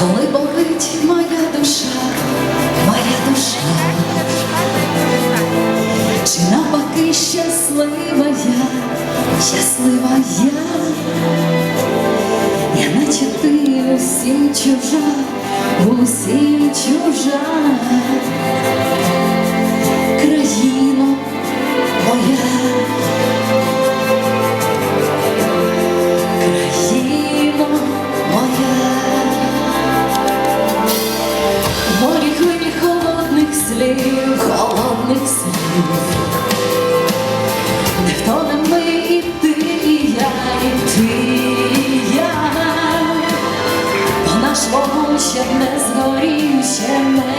коли болить моя душа, моя душа, чи навпаки щаслива я, щаслива я, я наче ти усім чужа, усім чужа, слів, не втонем ми і ти, і я, і ти, і я, бо наш вогонь ще не згорів, ще не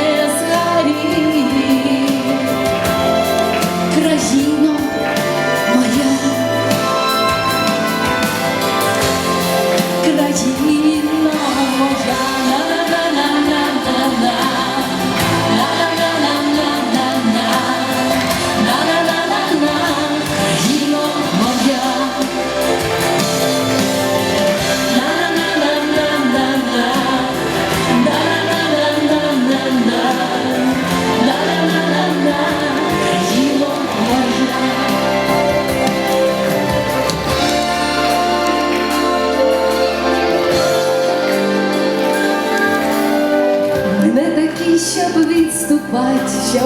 щоб відступати, щоб